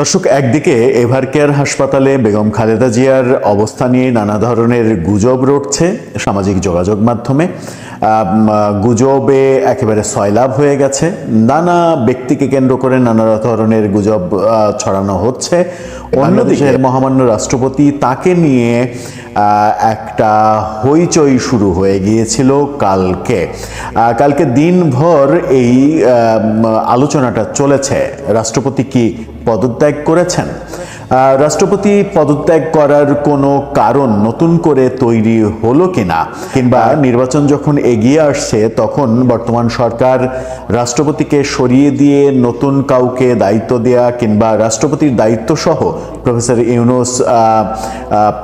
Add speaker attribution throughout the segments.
Speaker 1: দর্শক, একদিকে ever care হাসপাতালে বেগম খালেদা জিয়ার অবস্থা নিয়ে নানা ধরনের গুজব রটছে সামাজিক যোগাযোগ মাধ্যমে। গুজবে একেবারে সয়লাভ হয়ে গেছে। নানা ব্যক্তিকে কেন্দ্র করে নানা ধরনের গুজব ছড়ানো হচ্ছে। অন্যদিকে মহামান্য রাষ্ট্রপতি তাকে নিয়ে একটা হইচই শুরু হয়ে গিয়েছিল কালকে। কালকে দিনভর এই আলোচনাটা চলেছে। রাষ্ট্রপতি কি পদত্যাগ করেছেন? রাষ্ট্রপতি পদত্যাগ করার কোনো কারণ নতুন করে তৈরি হলো কিনা? কিংবা নির্বাচন যখন এগিয়ে আসছে, তখন বর্তমান সরকার রাষ্ট্রপতিকে সরিয়ে দিয়ে নতুন কাউকে দায়িত্ব দেয়া কিংবা রাষ্ট্রপতির দায়িত্ব সহ প্রফেসর ইউনুস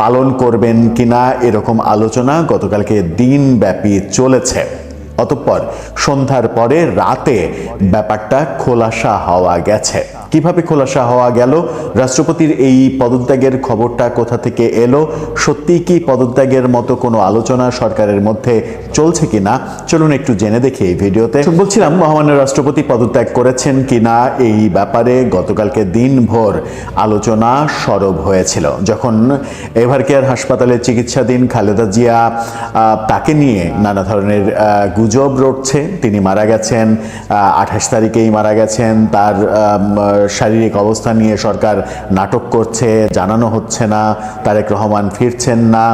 Speaker 1: পালন করবেন কিনা এরকম আলোচনা গতকালকে দিনব্যাপী চলেছে। অতঃপর সন্ধ্যার পরে রাতে ব্যাপারটা খোলাসা হওয়া গেছে। কীভাবে খোলাসা হওয়া গেল? রাষ্ট্রপতির এই পদত্যাগের খবরটা কোথা থেকে এলো? সত্যিই কি পদত্যাগের মতো কোনো আলোচনা সরকারের মধ্যে চলছে কিনা? চলুন একটু জেনে দেখি এই ভিডিওতে। বলছিলাম, মহামান্য রাষ্ট্রপতি পদত্যাগ করেছেন কিনা এই ব্যাপারে গতকালকে দিনভর আলোচনা সরব হয়েছিল। যখন এভার কেয়ার হাসপাতালে চিকিৎসাধীন খালেদা জিয়া তাকে নিয়ে নানা ধরনের গুজব রটছে। তিনি মারা গেছেন আঠাশ তারিখেই মারা গেছেন। তার শারীরিক অবস্থা নিয়ে সরকার নাটক করছে, জানানো হচ্ছে না, তারেক রহমান ফিরছেন না।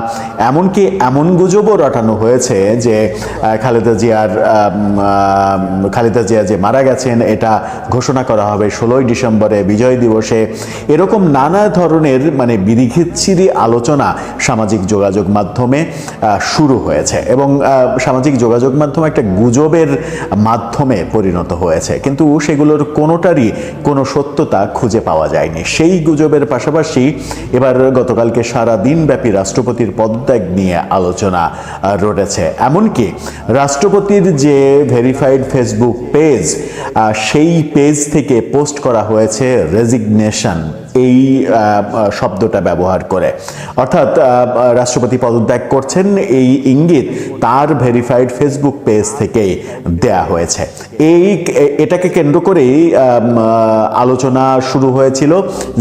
Speaker 1: এমনকি এমন গুজবও রটানো হয়েছে যে খালেদা জিয়ার খালেদা জিয়া যে মারা গেছেন, এটা ঘোষণা করা হবে ষোলোই ডিসেম্বরে বিজয় দিবসে। এরকম নানা ধরনের মানে বিধিখিচ্ছিরি আলোচনা সামাজিক যোগাযোগ মাধ্যমে শুরু হয়েছে এবং সামাজিক যোগাযোগ মাধ্যমে একটা গুজবের মাধ্যমে পরিণত হয়েছে। কিন্তু সেগুলোর কোনোটারই কোনো সত্যতা খুঁজে পাওয়া যায়নি। সেই গুজবের পাশাপাশি এবার গতকালকে সারা দিনব্যাপী রাষ্ট্রপতির পদত্যাগ নিয়ে আলোচনা রটেছে। এমনকি রাষ্ট্রপতির যে ভেরিফাইড ফেসবুক পেজ সেই পেজ থেকে পোস্ট করা হয়েছে রেজিগনেশন। এই শব্দটা ব্যবহার করে। অর্থাৎ রাষ্ট্রপতি পদত্যাগ করছেন। এই ইঙ্গিত তার ভেরিফাইড ফেসবুক পেজ থেকেই দেয়া হয়েছে। এই এটাকে কেন্দ্র করেই আলোচনা শুরু হয়েছিল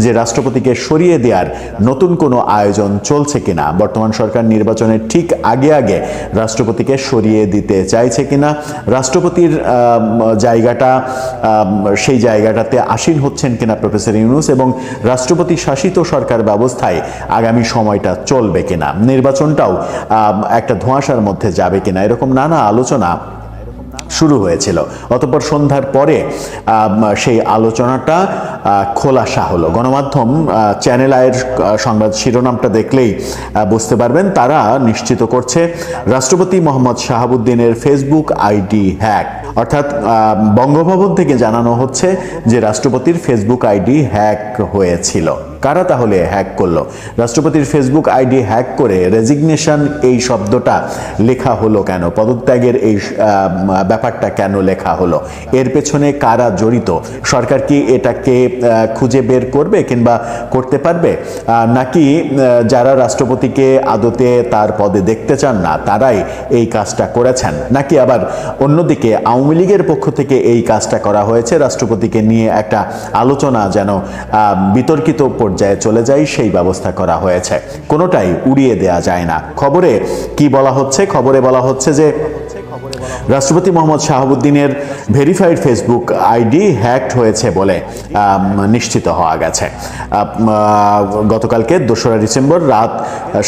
Speaker 1: যে রাষ্ট্রপতিকে সরিয়ে দেওয়ার নতুন কোনো আয়োজন চলছে কিনা। বর্তমান সরকার নির্বাচনের ঠিক আগে আগে রাষ্ট্রপতিকে সরিয়ে দিতে চাইছে কিনা। রাষ্ট্রপতির জায়গাটা সেই জায়গাটাতে আসীন হচ্ছেন কিনা প্রফেসর ইউনুস এবং রাষ্ট্রপতি শাসিত সরকার ব্যবস্থায় আগামী সময়টা চলবে কিনা? নির্বাচনটাও একটা ধোঁয়াশার মধ্যে যাবে কিনা? এরকম নানা আলোচনা শুরু হয়েছিল। অতঃপর সন্ধ্যার পরে সেই আলোচনাটা খোলাসা হলো। গণমাধ্যম চ্যানেল আয়ের সংবাদ শিরোনামটা দেখলেই বুঝতে পারবেন, তারা নিশ্চিত করছে, রাষ্ট্রপতি মোহাম্মদ শাহাবুদ্দিনের ফেসবুক আইডি হ্যাক অর্থাৎ বঙ্গভবন থেকে জানানো হচ্ছে যে রাষ্ট্রপতির ফেসবুক আইডি হ্যাক হয়েছিল। কারা তাহলে হ্যাক করল? রাষ্ট্রপতির ফেসবুক আইডি হ্যাক করে রেজিগনেশন এই শব্দটা লেখা হলো কেন? পদত্যাগের এই ব্যাপারটা কেন লেখা হলো? এর পেছনে কারা জড়িত? সরকার কি এটাকে খুঁজে বের করবে কিংবা করতে পারবে? নাকি যারা রাষ্ট্রপতিকে আদতে তার পদে দেখতে চান না, তারাই এই কাজটা করেছেন? নাকি আবার অন্যদিকে আওয়ামী লীগের পক্ষ থেকে এই কাজটা করা হয়েছে? রাষ্ট্রপতিকে নিয়ে একটা আলোচনা যেন বিতর্কিত পর্যায়ে চলে যায়, সেই ব্যবস্থা করা হয়েছে। কোনোটাই উড়িয়ে দেয়া যায় না। খবরে কি বলা হচ্ছে? খবরে বলা হচ্ছে যে রাষ্ট্রপতি মোহাম্মদ শাহাবুদ্দিনের ভেরিফাইড ফেসবুক আইডি হ্যাকড হয়েছে বলে নিশ্চিত হওয়া গেছে। গতকালকে দোসরা ডিসেম্বর রাত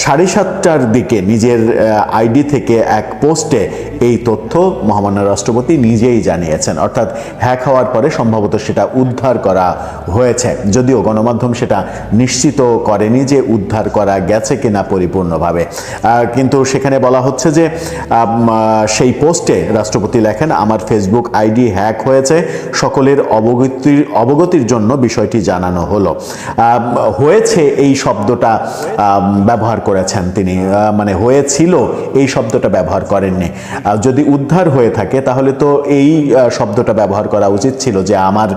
Speaker 1: সাড়ে সাতটার দিকে নিজের আইডি থেকে এক পোস্টে এই তথ্য মহামান্য রাষ্ট্রপতি নিজেই জানিয়েছেন। অর্থাৎ হ্যাক হওয়ার পরে সম্ভবত সেটা উদ্ধার করা হয়েছে। যদিও গণমাধ্যম সেটা নিশ্চিত করেনি যে উদ্ধার করা গেছে কিনা পরিপূর্ণভাবে। কিন্তু সেখানে বলা হচ্ছে যে সেই পোস্টে রাষ্ট্রপতি লেখেন, আমার ফেসবুক আইডি হ্যাক হয়েছে। সকলের অবগতির অবগতির জন্য বিষয়টি জানানো হলো। হয়েছে এই শব্দটা ব্যবহার করেছেন তিনি। মানে হয়েছিল এই শব্দটা ব্যবহার করেননি। যদি উদ্ধার হয়ে থাকে, তাহলে তো এই শব্দটা ব্যবহার করা উচিত ছিল যে আমার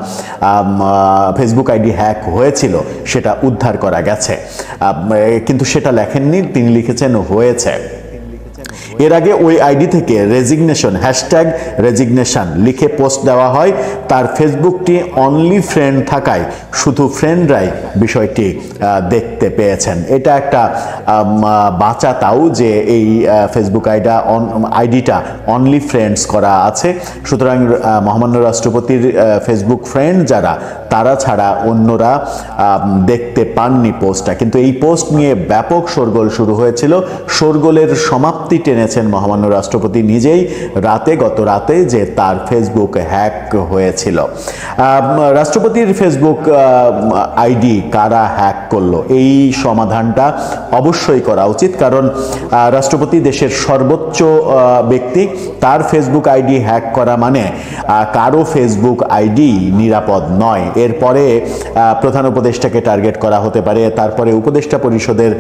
Speaker 1: ফেসবুক আইডি হ্যাক হয়েছিল, সেটা উদ্ধার করা গেছে। কিন্তু সেটা লেখেননি, তিনি লিখেছেন হয়েছে। এর আগে ওই আইডি থেকে রেজিগনেশন হ্যাশট্যাগ রেজিগনেশন লিখে পোস্ট দেওয়া হয়। তার ফেসবুকটি অনলি ফ্রেন্ড থাকায় শুধু ফ্রেন্ডরাই বিষয়টি দেখতে পেয়েছেন। এটা একটা বাঁচা তাও যে এই ফেসবুক আইডা আইডিটা অনলি ফ্রেন্ডস করা আছে। সুতরাং মহামান্য রাষ্ট্রপতির ফেসবুক ফ্রেন্ড যারা, তারা ছাড়া অন্যরা দেখতে পাননি পোস্টটা কিন্তু এই পোস্ট নিয়ে ব্যাপক শোরগোল শুরু হয়েছিল। শোরগোলের সমাপ্তি টেনেছেন মহামান্য রাষ্ট্রপতি নিজেই রাতে, গত রাতে যে তার ফেসবুক হ্যাক হয়েছিল। রাষ্ট্রপতির ফেসবুক আইডি কারা হ্যাক করল, এই সমাধানটা অবশ্যই করা উচিত। কারণ রাষ্ট্রপতি দেশের সর্বোচ্চ ব্যক্তি, তার ফেসবুক আইডি হ্যাক করা মানে কারও ফেসবুক আইডি নিরাপদ নয়। এরপরে প্রধান উপদেষ্টাকে টার্গেট করা হতে পারে, তারপরে উপদেষ্টা পরিষদের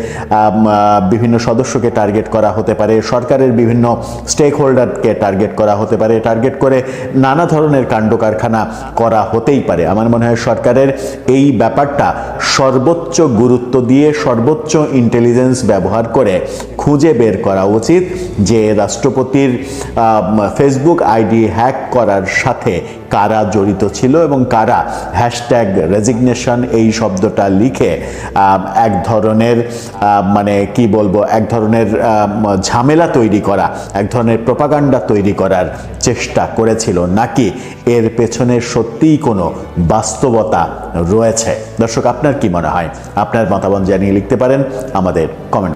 Speaker 1: বিভিন্ন সদস্যকে টার্গেট করা হতে পারে সরকারের বিভিন্ন স্টেক হোল্ডারকে টার্গেট করা হতে পারে টার্গেট করে নানা ধরনের কাণ্ড কারখানা করা হতেই পারে। আমার মনে হয় সরকারের এই ব্যাপারটা সর্বোচ্চ গুরুত্ব দিয়ে সর্বোচ্চ ইন্টেলিজেন্স ব্যবহার করে খুঁজে বের করা উচিত যে রাষ্ট্রপতির ফেসবুক আইডি হ্যাক করার সাথে কারা জড়িত ছিল এবং কারা হ্যাশট্যাগ রেজিগনেশন এই শব্দটা লিখে এক ধরনের মানে কি বলব এক ধরনের আম, ঝামেলা তৈরি করা, এক ধরনের প্রপাগান্ডা তৈরি করার চেষ্টা করেছিল নাকি এর পেছনে সত্যিই কোনো বাস্তবতা রয়েছে? দর্শক, আপনার কি মনে হয়? আপনার মতামত জানিয়ে লিখতে পারেন আমাদের কমেন্ট